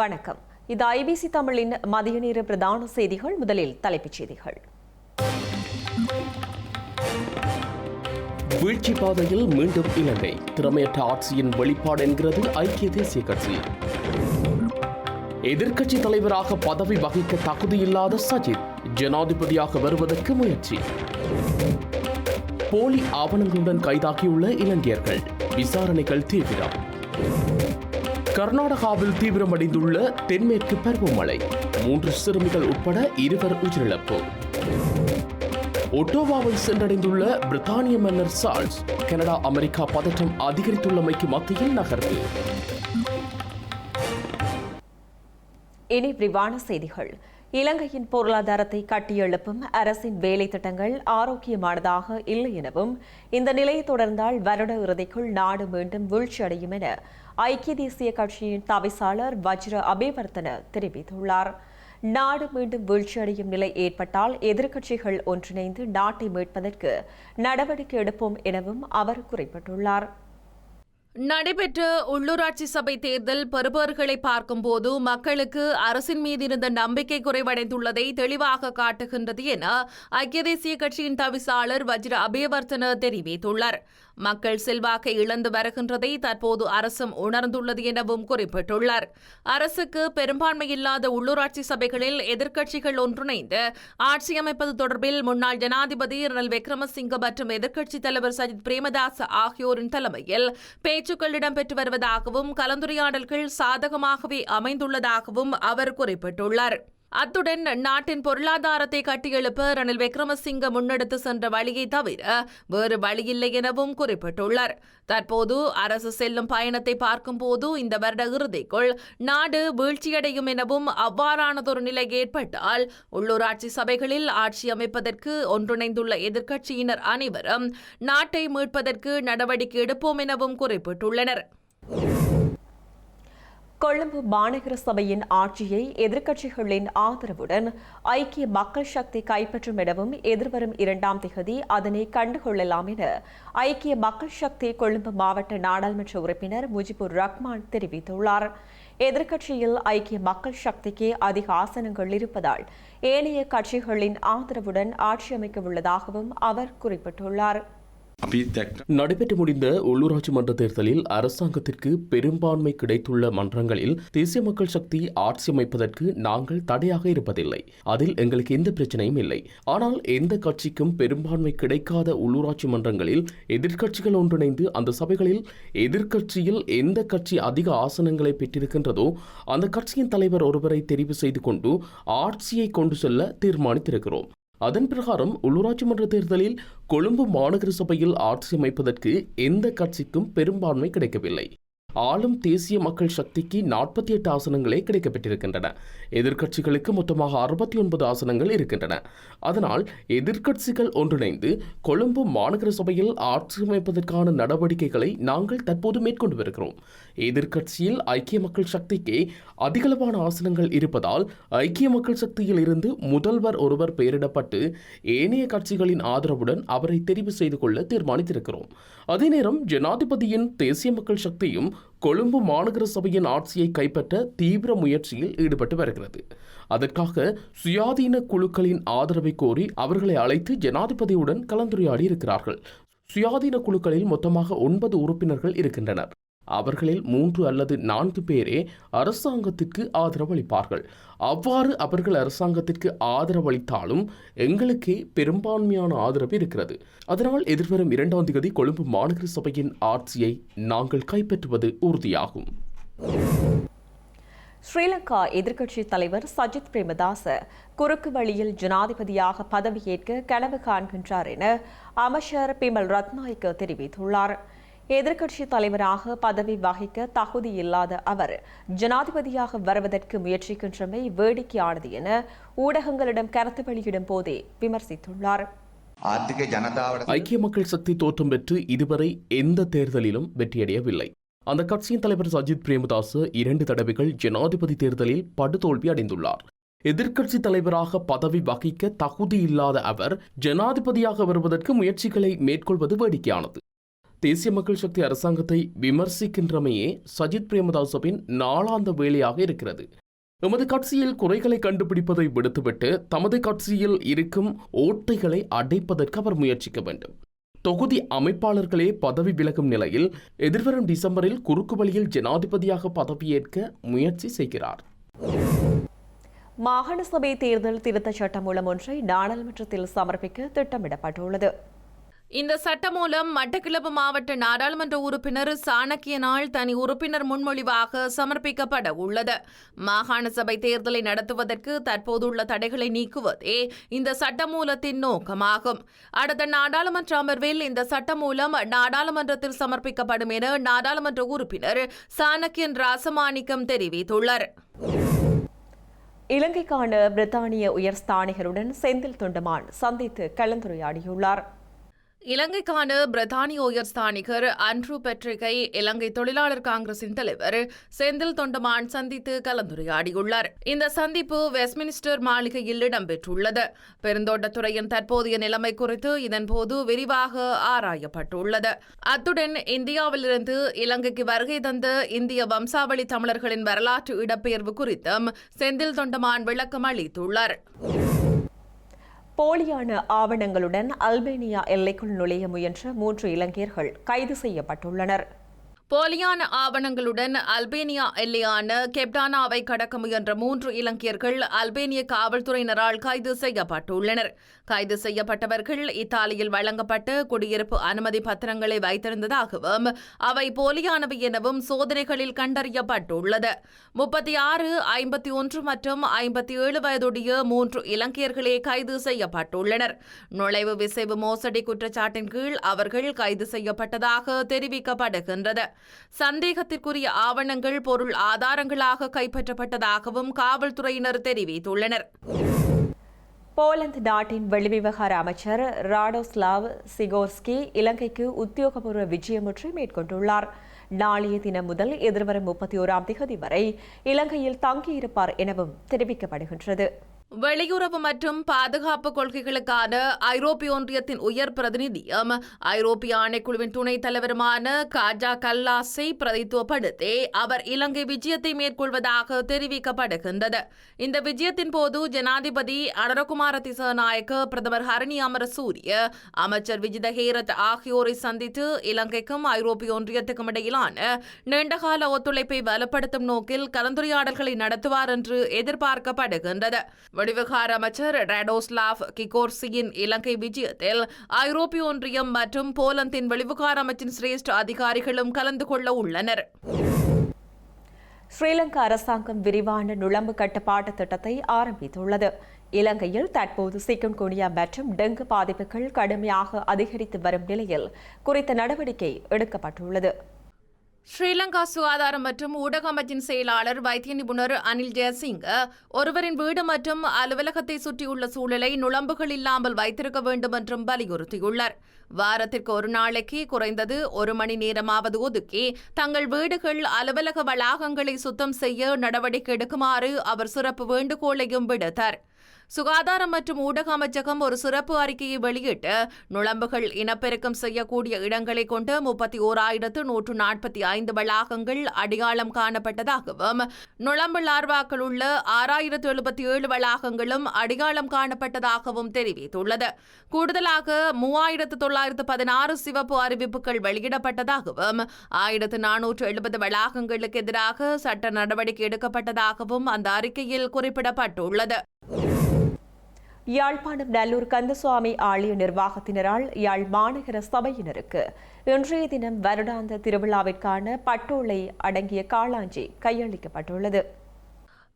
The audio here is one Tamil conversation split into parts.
வணக்கம். இது ஐபிசி தமிழின் மதிய நேர பிரதான செய்திகள். முதலில் தலைப்புச் செய்திகள். வீழ்ச்சி பாதையில் மீண்டும் இலங்கை. திறமையற்ற ஆட்சியின் வெளிப்பாடு என்கிறது ஐக்கிய தேசிய கட்சி. எதிர்க்கட்சி தலைவராக பதவி வகிக்க தகுதியில்லாத சஜித் ஜனாதிபதியாக வருவதற்கு முயற்சி. போலி ஆவணங்களுடன் கைதாகியுள்ள இலங்கையர்கள் விசாரணைகள் தீவிரம். கர்நாடகாவில் தீவிரமடைந்துள்ள தென்மேற்கு பருவமழை. மூன்று சிறுமிகள் உட்பட இருவர் உயிரிழப்பு. ஒட்டோவாவை சென்றடைந்துள்ள பிரித்தானிய மன்னர் சார்ல்ஸ் கனடா அமெரிக்கா பதற்றம் அதிகரித்துள்ளமைக்கு மத்தியில் நகர்வு. இனி விரிவான செய்திகள். இலங்கையின் பொருளாதாரத்தை கட்டியெழுப்பும் அரசின் வேலை திட்டங்கள் ஆரோக்கியமானதாக இல்லை எனவும் இந்த நிலையை தொடர்ந்தால் வருட இறுதிக்குள் நாடு மீண்டும் வீழ்ச்சியடையும் என ஐக்கிய தேசிய கட்சியின் தவிசாளர் வஜ்ர அபிவர்த்தன தெரிவித்துள்ளார். நாடு மீண்டும் வீழ்ச்சியடையும் நிலை ஏற்பட்டால் எதிர்க்கட்சிகள் ஒன்றிணைந்து நாட்டை மீட்பதற்கு நடவடிக்கை எடுப்போம் எனவும் அவர் குறிப்பிட்டுள்ளார். நடைபெற்ற உள்ளூராட்சி சபை தேர்தல் பெறுபவர்களை பார்க்கும்போது மக்களுக்கு அரசின் மீது இருந்த நம்பிக்கை குறைவடைந்துள்ளதை தெளிவாக காட்டுகின்றது என ஐக்கிய தேசிய கட்சியின் தவிசாளர் வஜ்ர அபயவர்த்தன தெரிவித்துள்ளார். மக்கள் செல்வாக்கை இழந்து வருகின்றதை தற்போது அரசும் உணர்ந்துள்ளது எனவும் குறிப்பிட்டுள்ளார். அரசுக்கு பெரும்பான்மை இல்லாத உள்ளூராட்சி சபைகளில் எதிர்க்கட்சிகள் ஒன்றிணைந்து ஆட்சி அமைப்பது தொடர்பில் முன்னாள் ஜனாதிபதி ரணில் விக்ரமசிங்க மற்றும் எதிர்க்கட்சித் தலைவர் சஜித் பிரேமதாஸ் ஆகியோரின் தலைமையில் பே பேச்சுக்கள் இடம்பெற்று வருவதாகவும் கலந்துரையாடல்கள் சாதகமாகவே அமைந்துள்ளதாகவும் அவர் குறிப்பிட்டுள்ளார். அத்துடன் நாட்டின் பொருளாதாரத்தை கட்டியெழுப்ப ரணில் விக்ரமசிங்க முன்னெடுத்து சென்ற வழியை தவிர வேறு வழியில்லை எனவும் குறிப்பிட்டுள்ளார். தற்போது அரசு செல்லும் பயணத்தை பார்க்கும்போது இந்த வருட இறுதிக்குள் நாடு வீழ்ச்சியடையும் எனவும் அவ்வாறானதொரு நிலை ஏற்பட்டால் உள்ளூராட்சி சபைகளில் ஆட்சி அமைப்பதற்கு ஒன்றிணைந்துள்ள எதிர்க்கட்சியினர் அனைவரும் நாட்டை மீட்பதற்கு நடவடிக்கை எடுப்போம் எனவும் குறிப்பிட்டுள்ளனர். கொழும்பு மாநகர சபையின் ஆட்சியை எதிர்க்கட்சிகளின் ஆதரவுடன் ஐக்கிய மக்கள் சக்தி கைப்பற்றும் எனவும் எதிர்வரும் இரண்டாம் திகதி அதனை கண்டுகொள்ளலாம் என ஐக்கிய மக்கள் சக்தி கொழும்பு மாவட்ட நாடாளுமன்ற உறுப்பினர் முஜிபுர் ரஹ்மான் தெரிவித்துள்ளார். எதிர்க்கட்சியில் ஐக்கிய மக்கள் சக்திக்கு அதிக ஆசனங்கள் இருப்பதால் ஏனைய கட்சிகளின் ஆதரவுடன் ஆட்சி அமைக்க உள்ளதாகவும் அவர் குறிப்பிட்டுள்ளார். நடைபெற்று முடிந்த உள்ளூராட்சி மன்ற தேர்தலில் அரசாங்கத்திற்கு பெரும்பான்மை கிடைத்துள்ள மன்றங்களில் தேசிய மக்கள் சக்தி ஆட்சி அமைப்பதற்கு நாங்கள் தடையாக இருப்பதில்லை. அதில் எங்களுக்கு எந்த பிரச்சனையும் இல்லை. ஆனால் எந்த கட்சிக்கும் பெரும்பான்மை கிடைக்காத உள்ளூராட்சி மன்றங்களில் எதிர்க்கட்சிகள் ஒன்றிணைந்து அந்த சபைகளில் எதிர்க்கட்சியில் எந்த கட்சி அதிக ஆசனங்களை பெற்றிருக்கின்றதோ அந்த கட்சியின் தலைவர் ஒருவரை தெரிவு செய்து கொண்டு ஆட்சியை கொண்டு செல்ல தீர்மானித்திருக்கிறோம். அதன் பிரகாரம் உள்ளூராட்சி மன்ற தேர்தலில் கொழும்பு மாநகர சபையில் ஆட்சி அமைப்பதற்கு எந்த கட்சிக்கும் பெரும்பான்மை கிடைக்கவில்லை. ஆளும் தேசிய மக்கள் சக்திக்கு நாற்பத்தி எட்டு ஆசனங்களே கிடைக்கப்பெற்றிருக்கின்றன எதிர்க்கட்சிகளுக்கு மொத்தமாக அறுபத்தி ஒன்பது ஆசனங்கள் இருக்கின்றன. அதனால் எதிர்க்கட்சிகள் ஒன்றிணைந்து கொழும்பு மாநகர சபையில் ஆட்சி அமைப்பதற்கான நடவடிக்கைகளை நாங்கள் தற்போது மேற்கொண்டு வருகிறோம் எதிர்க்கட்சியில் ஐக்கிய மக்கள் சக்திக்கு அதிகளவான ஆசனங்கள் இருப்பதால் ஐக்கிய மக்கள் சக்தியில் இருந்து முதல்வர் ஒருவர் பெயரிடப்பட்டு ஏனைய கட்சிகளின் ஆதரவுடன் அவரை தெரிவு செய்து கொள்ள தீர்மானித்திருக்கிறோம். அதே நேரம் ஜனாதிபதியின் தேசிய மக்கள் சக்தியும் கொழும்பு மாநகர சபையின் ஆட்சியை கைப்பற்ற தீவிர முயற்சியில் ஈடுபட்டு வருகிறது. அதற்காக சுயாதீன குழுக்களின் ஆதரவை கோரி அவர்களை அழைத்து ஜனாதிபதியுடன் கலந்துரையாடி இருக்கிறார்கள். சுயாதீன குழுக்களில் மொத்தமாக ஒன்பது உறுப்பினர்கள் இருக்கின்றனர். அவர்களில் மூன்று அல்லது நான்கு பேரே அரசாங்கத்திற்கு ஆதரவளிப்பார்கள். அவ்வாறு அவர்கள் அரசாங்கத்திற்கு ஆதரவளித்தாலும் எங்களுக்கே பெரும்பான்மையான ஆதரவு இருக்கிறது. அதனால் எதிர்வரும் இரண்டாம் தேதி கொழும்பு மாநகர சபையின் ஆட்சியை நாங்கள் கைப்பற்றுவது உறுதியாகும். ஸ்ரீலங்கா எதிர்க்கட்சி தலைவர் சஜித் பிரேமதாச குறுக்கு வழியில் ஜனாதிபதியாக பதவியேற்க கனவு காண்கின்றார் என அமைச்சர் பிமல் ரத்நாயக்க தெரிவித்துள்ளார். எதிர்க்கட்சி தலைவராக பதவி வகிக்க தகுதி இல்லாத அவர் ஜனாதிபதியாக வருவதற்கு முயற்சிக்கின்றமை வேடிக்கையானது என ஊடகங்களிடம் கருத்து வெளியிடும் போதே விமர்சித்துள்ளார். ஐக்கிய மக்கள் சக்தி தோற்றம் பெற்று இதுவரை எந்த தேர்தலிலும் வெற்றியடையவில்லை. அந்த கட்சியின் தலைவர் சஜித் பிரேமதாஸ் இரண்டு தடவைகள் ஜனாதிபதி தேர்தலில் படுதோல்வி அடைந்துள்ளார். எதிர்க்கட்சி தலைவராக பதவி வகிக்க தகுதி இல்லாத அவர் ஜனாதிபதியாக வருவதற்கு முயற்சிகளை மேற்கொள்வது வேடிக்கையானது. தேசிய மக்கள் சக்தி அரசாங்கத்தை விமர்சிக்கின்றமையே சஜித் பிரேமதாசவின் நாளாந்த வேலையாக இருக்கிறது. எமது கட்சியில் குறைகளை கண்டுபிடிப்பதை விடுத்துவிட்டு தமது கட்சியில் இருக்கும் ஓட்டைகளை அடைப்பதற்கு அவர் முயற்சிக்க வேண்டும். தொகுதி அமைப்பாளர்களே பதவி விலகும் நிலையில் எதிர்வரும் டிசம்பரில் குறுக்கு வழியில் ஜனாதிபதியாக பதவியேற்க முயற்சி செய்கிறார். மாகாண சபை தேர்தல் திருத்தச் சட்டம் மூலம் ஒன்றை நாடாளுமன்றத்தில் சமர்ப்பிக்க திட்டமிடப்பட்டுள்ளது. இந்த சட்டம் மூலம் மட்டக்கிழப்பு மாவட்ட நாடாளுமன்ற உறுப்பினர் சாணக்கியனால் தனி உறுப்பினர் முன்மொழிவாக சமர்ப்பிக்கப்பட உள்ளது. மாகாண சபை தேர்தலை நடத்துவதற்கு தற்போதுள்ள தடைகளை நீக்குவதே இந்த சட்டமூலத்தின் நோக்கமாகும். அடுத்த நாடாளுமன்ற அமர்வில் இந்த சட்டம் மூலம் நாடாளுமன்றத்தில் சமர்ப்பிக்கப்படும் என நாடாளுமன்ற உறுப்பினர் சாணக்கியன் ராசமாணிக்கம் தெரிவித்துள்ளார். இலங்கைக்கான பிரித்தானிய உயர்ஸ்தானிகருடன் செந்தில் தொண்டமான் சந்தித்து கலந்துரையாடியுள்ளார். இலங்கைக்கான பிரித்தானிய உயர்ஸ்தானிகர் அன்ட்ரூ பெட்ரிக்கை இலங்கை தொழிலாளர் காங்கிரசின் தலைவர் செந்தில் தொண்டமான் சந்தித்து கலந்துரையாடியுள்ளார். இந்த சந்திப்பு வெஸ்ட்மினிஸ்டர் மாளிகையில் இடம்பெற்றுள்ளது. பெருந்தோட்டத்துறையின் தற்போதைய நிலைமை குறித்து இதன்போது விரிவாக ஆராயப்பட்டுள்ளது. அத்துடன் இந்தியாவிலிருந்து இலங்கைக்கு வருகை தந்த இந்திய வம்சாவளி தமிழர்களின் வரலாற்று இடப்பெயர்வு குறித்தும் செந்தில் தொண்டமான் விளக்கம் அளித்துள்ளார். போலியான ஆவணங்களுடன் அல்பேனியா எல்லைக்குள் நுழைய முயன்ற மூன்று இளைஞர்கள் கைது செய்யப்பட்டுள்ளனர். போலியான ஆவணங்களுடன் அல்பேனியா எல்லையான கெப்டானாவை கடக்க முயன்ற மூன்று இலங்கையர்கள் அல்பேனிய காவல்துறையினரால் கைது செய்யப்பட்டுள்ளனர். கைது செய்யப்பட்டவர்கள் இத்தாலியில் வழங்கப்பட்ட குடியிருப்பு அனுமதி பத்திரங்களை வைத்திருந்ததாகவும் அவை போலியானவை எனவும் சோதனைகளில் கண்டறியப்பட்டுள்ளது. முப்பத்தி ஆறு ஐம்பத்தி ஒன்று மற்றும் ஐம்பத்தி ஏழு வயதுடைய மூன்று இலங்கையர்களே கைது செய்யப்பட்டுள்ளனர். நுழைவு விசைவு மோசடி குற்றச்சாட்டின் கீழ் அவர்கள் கைது செய்யப்பட்டதாக தெரிவிக்கப்படுகின்றது. சந்தேகத்திற்குரிய ஆவணங்கள் பொருள் ஆதாரங்களாக கைப்பற்றப்பட்டதாகவும் காவல்துறையினர் தெரிவித்துள்ளனர். போலந்து நாட்டின் வெளிவிவகார அமைச்சர் ராடோஸ்லாவ் சிகோர்ஸ்கி இலங்கைக்கு உத்தியோகபூர்வ விஜயம் ஒன்றை மேற்கொண்டுள்ளார். நாளைய தினம் முதல் எதிர்வரும் முப்பத்தி ஓராம் திகதி வரை இலங்கையில் தங்கியிருப்பார் எனவும் தெரிவிக்கப்படுகின்றது. வெளியுறவு மற்றும் பாதுகாப்பு கொள்கைகளுக்கான ஐரோப்பிய ஒன்றியத்தின் உயர் பிரதிநிதியும் ஐரோப்பிய ஆணைக்குழுவின் துணைத் தலைவருமான காஜா கல்லாஸை பிரதித்துவப்படுத்தி அவர் இலங்கை விஜயத்தை மேற்கொள்வதாக தெரிவிக்கப்படுகின்றது. இந்த விஜயத்தின் போது ஜனாதிபதி அனரகுமார திசாநாயக்க பிரதமர் ஹரணி அமரசூரிய அமைச்சர் விஜித ஹேரத் ஆகியோரை சந்தித்து இலங்கைக்கும் ஐரோப்பிய ஒன்றியத்துக்கும் இடையிலான நீண்டகால ஒத்துழைப்பை வலுப்படுத்தும் நோக்கில் கலந்துரையாடல்களை நடத்துவார் என்று எதிர்பார்க்கப்படுகின்றது. வெளிவிவகார அமைச்சர் ரேடோஸ்லாவ் கிகோர்சியின் இலங்கை விஜயத்தில் ஐரோப்பிய ஒன்றியம் மற்றும் போலந்தின் வெளிவிவகார அமைச்சின் சிரேஷ்ட அதிகாரிகளும் கலந்து கொள்ள உள்ளனர். ஸ்ரீலங்கா அரசாங்கம் விரிவான நுழம்பு கட்டுப்பாட்டு திட்டத்தை ஆரம்பித்துள்ளது. இலங்கையில் தற்போது சிக்கன்குனியா மற்றும் டெங்கு பாதிப்புகள் கடுமையாக அதிகரித்து வரும் நிலையில் குறித்த நடவடிக்கை எடுக்கப்பட்டுள்ளது. ஸ்ரீலங்கா சுகாதாரம் மற்றும் ஊடக அமைச்சின் செயலாளர் வைத்திய நிபுணர் அனில் ஜெயசிங் ஒருவரின் வீடு மற்றும் அலுவலகத்தை சுற்றியுள்ள சூழலை நுழம்புகள் இல்லாமல் வைத்திருக்க வேண்டும் என்றும் வலியுறுத்தியுள்ளார். வாரத்திற்கு ஒரு நாளைக்கு குறைந்தது ஒரு மணி நேரமாவது ஒதுக்கி தங்கள் வீடுகள் அலுவலக வளாகங்களை சுத்தம் செய்ய நடவடிக்கை எடுக்குமாறு அவர் சிறப்பு வேண்டுகோளையும் விடுத்தார். சுகாதாரம் மற்றும் ஊடக அமைச்சகம் ஒரு சிறப்பு அறிக்கையை வெளியிட்டு நுழம்புகள் இனப்பெருக்கம் செய்யக்கூடிய இடங்களை கொண்டு முப்பத்தி ஓராயிரத்து நூற்று நாற்பத்தி ஐந்து வளாகங்கள் அடையாளம் காணப்பட்டதாகவும் நுழம்பு லார்வாக்கள் உள்ள ஆறாயிரத்து எழுபத்தி ஏழு வளாகங்களும் அடையாளம் காணப்பட்டதாகவும் தெரிவித்துள்ளது. கூடுதலாக மூவாயிரத்து தொள்ளாயிரத்து பதினாறு சிவப்பு அறிவிப்புகள் வெளியிடப்பட்டதாகவும் ஆயிரத்து நானூற்று எழுபது வளாகங்களுக்கு எதிராக சட்ட நடவடிக்கை எடுக்கப்பட்டதாகவும் அந்த அறிக்கையில் குறிப்பிடப்பட்டுள்ளது. யாழ்ப்பாணம் நல்லூர் கந்தசுவாமி ஆலய நிர்வாகத்தினரால் யாழ் மாநகர சபையினருக்கு இன்றைய தினம் வருடாந்த திருவிழாவிற்கான பட்டோலை அடங்கிய காளாஞ்சி கையளிக்கப்பட்டுள்ளது.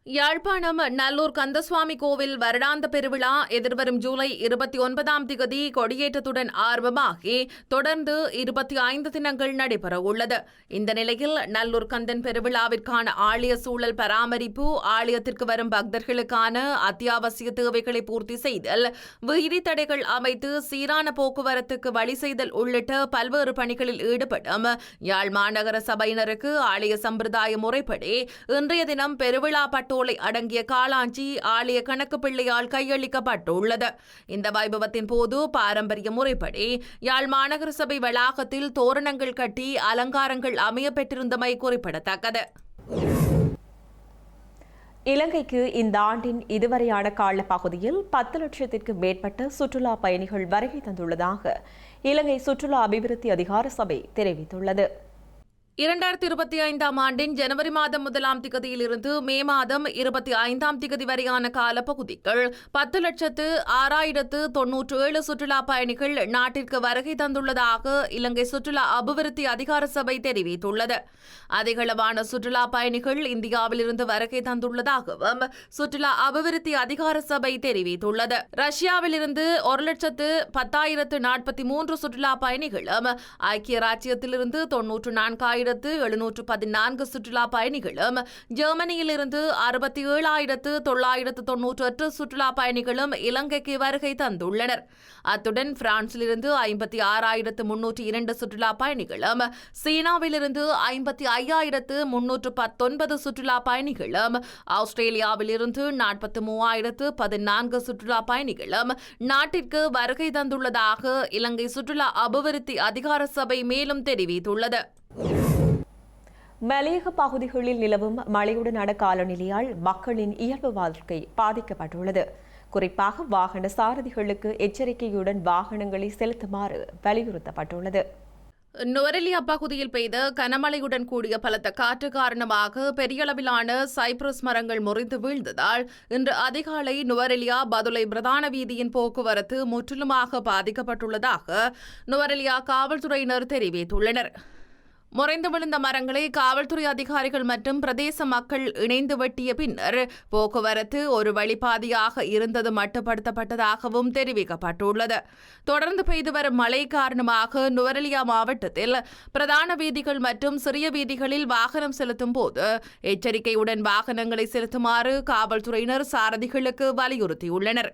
யாழ்ப்பாணம் நல்லூர் கந்தசுவாமி கோவில் வருடாந்த பெருவிழா எதிர்வரும் ஜூலை இருபத்தி ஒன்பதாம் திகதி கொடியேற்றத்துடன் ஆர்வமாகி தொடர்ந்து இருபத்தி ஐந்து தினங்கள் நடைபெற உள்ளது. இந்த நிலையில் நல்லூர் கந்தன் பெருவிழாவிற்கான ஆலய சூழல் பராமரிப்பு ஆலயத்திற்கு வரும் பக்தர்களுக்கான அத்தியாவசிய தேவைகளை பூர்த்தி செய்தல் வீதி தடைகள் அமைத்து சீரான போக்குவரத்துக்கு வழி செய்தல் உள்ளிட்ட பல்வேறு பணிகளில் ஈடுபடும் யாழ் மாநகர சபையினருக்கு ஆலய சம்பிரதாய முறைப்படி இன்றைய தினம் பெருவிழா பட்டு தோலை அடங்கிய காளாஞ்சி ஆலய கணக்கு பிள்ளையால் கையளிக்கப்பட்டுள்ளது. இந்த வைபவத்தின் போது பாரம்பரிய முறைப்படி யாழ் மாநகர சபை வளாகத்தில் தோரணங்கள் கட்டி அலங்காரங்கள் அமைய பெற்றிருந்தமை குறிப்பிடத்தக்கது. இலங்கைக்கு இந்த ஆண்டின் இதுவரையான கால பகுதியில் பத்து லட்சத்திற்கு மேற்பட்ட சுற்றுலா பயணிகள் வருகை தந்துள்ளதாக இலங்கை சுற்றுலா அபிவிருத்தி அதிகார சபை தெரிவித்துள்ளது. இரண்டாயிரத்தி இருபத்தி ஐந்தாம் ஆண்டின் ஜனவரி மாதம் முதலாம் திகதியிலிருந்து மே மாதம் இருபத்தி ஐந்தாம் திகதி வரையான காலப்பகுதிகள் பத்து லட்சத்து ஆறாயிரத்து தொன்னூற்று ஏழு சுற்றுலா பயணிகள் நாட்டிற்கு வருகை தந்துள்ளதாக இலங்கை சுற்றுலா அபிவிருத்தி அதிகார சபை தெரிவித்துள்ளது. அதிகளவான சுற்றுலா பயணிகள் இந்தியாவிலிருந்து வருகை தந்துள்ளதாகவும் சுற்றுலா அபிவிருத்தி அதிகார சபை தெரிவித்துள்ளது. ரஷ்யாவிலிருந்து ஒரு லட்சத்து பத்தாயிரத்து நாற்பத்தி மூன்று சுற்றுலா பயணிகளும் ஐக்கிய ராச்சியத்திலிருந்து தொன்னூற்று ஆயிரத்து எழுநூற்று பதினான்கு சுற்றுலா பயணிகளும் ஜெர்மனியிலிருந்து அறுபத்தி ஏழாயிரத்து தொள்ளாயிரத்து தொன்னூற்று எட்டு சுற்றுலா பயணிகளும் இலங்கைக்கு வருகை தந்துள்ளனர். அத்துடன் பிரான்சிலிருந்து ஐம்பத்தி ஆறாயிரத்து முன்னூற்றி இரண்டு சுற்றுலா பயணிகளும் சீனாவிலிருந்து ஐம்பத்தி ஐயாயிரத்து முன்னூற்று பத்தொன்பது சுற்றுலா பயணிகளும் ஆஸ்திரேலியாவிலிருந்து நாற்பத்தி மூவாயிரத்து பதினான்கு சுற்றுலா பயணிகளும் நாட்டிற்கு வருகை தந்துள்ளதாக இலங்கை சுற்றுலா அபிவிருத்தி அதிகார சபை மேலும் தெரிவித்துள்ளது. மலையக பகுதிகளில் நிலவும் மழையுடனான காலநிலையால் மக்களின் இயல்பு வாழ்க்கை பாதிக்கப்பட்டுள்ளது. குறிப்பாக வாகன சாரதிகளுக்கு எச்சரிக்கையுடன் வாகனங்களை செலுத்துமாறு வலியுறுத்தப்பட்டுள்ளது. நுவரெலியா பகுதியில் பெய்த கனமழையுடன் கூடிய பலத்த காற்று காரணமாக பெரியளவிலான சைப்ரஸ் மரங்கள் முறிந்து வீழ்ந்ததால் இன்று அதிகாலை நுவரெலியா பதுளை பிரதான வீதியின் போக்குவரத்து முற்றிலுமாக பாதிக்கப்பட்டுள்ளதாக நுவரெலியா காவல்துறையினர் தெரிவித்துள்ளனர். முறைந்து விழுந்த மரங்களை காவல்துறை அதிகாரிகள் மற்றும் பிரதேச மக்கள் இணைந்து வெட்டிய பின்னர் போக்குவரத்து ஒரு வழிபாதையாக இருந்தது மட்டுப்படுத்தப்பட்டதாகவும் தெரிவிக்கப்பட்டுள்ளது. தொடர்ந்து பெய்து வரும் மழை காரணமாக நுவரலியா மாவட்டத்தில் பிரதான வீதிகள் மற்றும் சிறிய வீதிகளில் வாகனம் செலுத்தும் போது எச்சரிக்கையுடன் வாகனங்களை செலுத்துமாறு காவல்துறையினர் சாரதிகளுக்கு வலியுறுத்தியுள்ளனர்.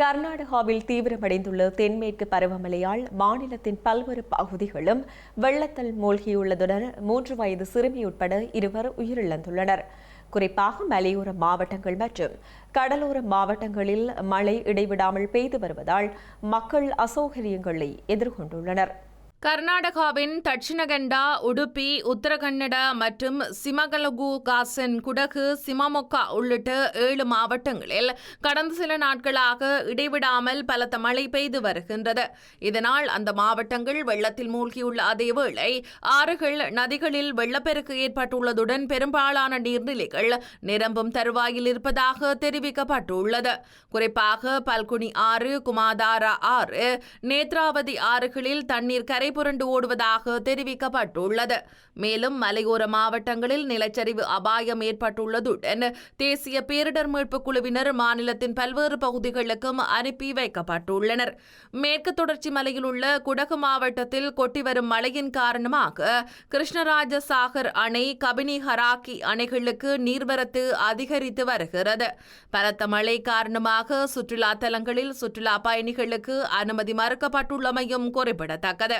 கர்நாடகாவில் தீவிரமடைந்துள்ள தென்மேற்கு பருவமழையால் மாநிலத்தின் பல்வேறு பகுதிகளும் வெள்ளத்தில் மூழ்கியுள்ளதுடன் மூன்று வயது சிறுமி உட்பட இருவர் உயிரிழந்துள்ளனர். குறிப்பாக மலையோர மாவட்டங்கள் மற்றும் கடலோர மாவட்டங்களில் மழை இடைவிடாமல் பெய்து வருவதால் மக்கள் அசௌகரியங்களை எதிர்கொண்டுள்ளனர். கர்நாடகாவின் தட்சிணகண்டா உடுப்பி உத்தரகன்னட மற்றும் சிமகலகு காசன் குடகு சிமமொக்கா உள்ளிட்ட ஏழு மாவட்டங்களில் கடந்த சில நாட்களாக இடைவிடாமல் பலத்த மழை பெய்து வருகின்றது. இதனால் அந்த மாவட்டங்கள் வெள்ளத்தில் மூழ்கியுள்ள அதேவேளை ஆறுகள் நதிகளில் வெள்ளப்பெருக்கு ஏற்பட்டுள்ளதுடன் பெரும்பாலான நீர்நிலைகள் நிரம்பும் தருவாயில் இருப்பதாக தெரிவிக்கப்பட்டுள்ளது. குறிப்பாக பல்குனி ஆறு குமாதாரா ஆறு நேத்ராவதி ஆறுகளில் தண்ணீர் கரை புரண்டு ஓடுவதாக தெரிவிக்கப்பட்டுள்ளது. மேலும் மலையோர மாவட்டங்களில் நிலச்சரிவு அபாயம் ஏற்பட்டுள்ளதுடன் தேசிய பேரிடர் மீட்பு குழுவினர் மாநிலத்தின் பல்வேறு பகுதிகளுக்கும் அனுப்பி வைக்கப்பட்டுள்ளனர். மேற்கு தொடர்ச்சி மலையில் உள்ள குடகு மாவட்டத்தில் கொட்டி வரும் மழையின் காரணமாக கிருஷ்ணராஜ சாகர் அணை கபினி ஹராக்கி அணைகளுக்கு நீர்வரத்து அதிகரித்து வருகிறது. பலத்த மழை காரணமாக சுற்றுலா தலங்களில் சுற்றுலா பயணிகளுக்கு அனுமதி மறுக்கப்பட்டுள்ளமையும் குறிப்பிடத்தக்கது.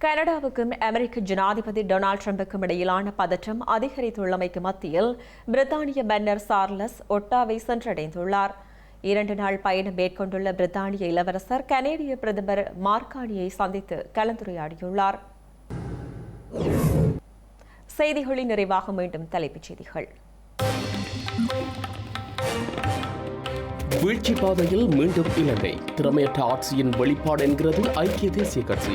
கனடாவுக்கும் அமெரிக்க ஜனாதிபதி டொனால்ட் ட்ரம்புக்கும் இடையிலான பதற்றம் அதிகரித்துள்ளமைக்கு மத்தியில் பிரித்தானிய மன்னர் சார்லஸ் ஒட்டாவை சென்றடைந்துள்ளார். இரண்டு நாள் பயணம் மேற்கொண்டுள்ள பிரித்தானிய இளவரசர் கனேடிய பிரதமர் மார்கானியை சந்தித்து கலந்துரையாடியுள்ளார். செய்திகளின் நிறைவாக மீண்டும் தலைப்புச் செய்திகள். வீழ்ச்சி பாதையில் மீண்டும் இலங்கை. திறமையற்ற ஆட்சியின் வெளிப்பாடு என்கிறது ஐக்கிய தேசிய கட்சி.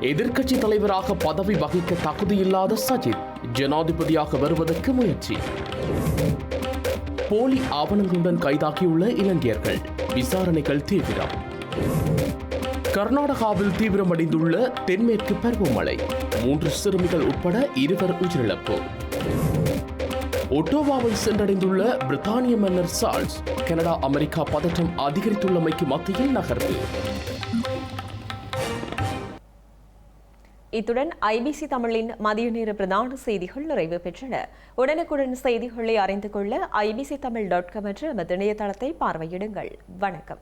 எதிர்க்கட்சி தலைவராக பதவி வகிக்க தகுதியில்லாத சஜித் ஜனாதிபதியாக வருவதற்கு முயற்சி. போலி ஆவணங்களுடன் கைதாகியுள்ள இலங்கையர்கள் விசாரணைகள் தீவிரம். கர்நாடகாவில் தீவிரமடைந்துள்ள தென்மேற்கு பருவமழை மூன்று சிறுமிகள் உட்பட இருவர் உயிரிழப்பு. ஒட்டோவாவில் சென்றடைந்துள்ள பிரித்தானிய மன்னர் சார்ல்ஸ் கனடா அமெரிக்கா பதற்றம் அதிகரித்துள்ளமைக்கு மத்தியில் நகர்வு. இத்துடன் ஐபிசி தமிழின் மதிய நேர பிரதான செய்திகள் நிறைவு பெற்றன. உடனுக்குடன் செய்திகளை அறிந்து கொள்ள ஐபிசி தமிழ் டாட் காம் என்ற எமது இணையதளத்தை பார்வையிடுங்கள். வணக்கம்.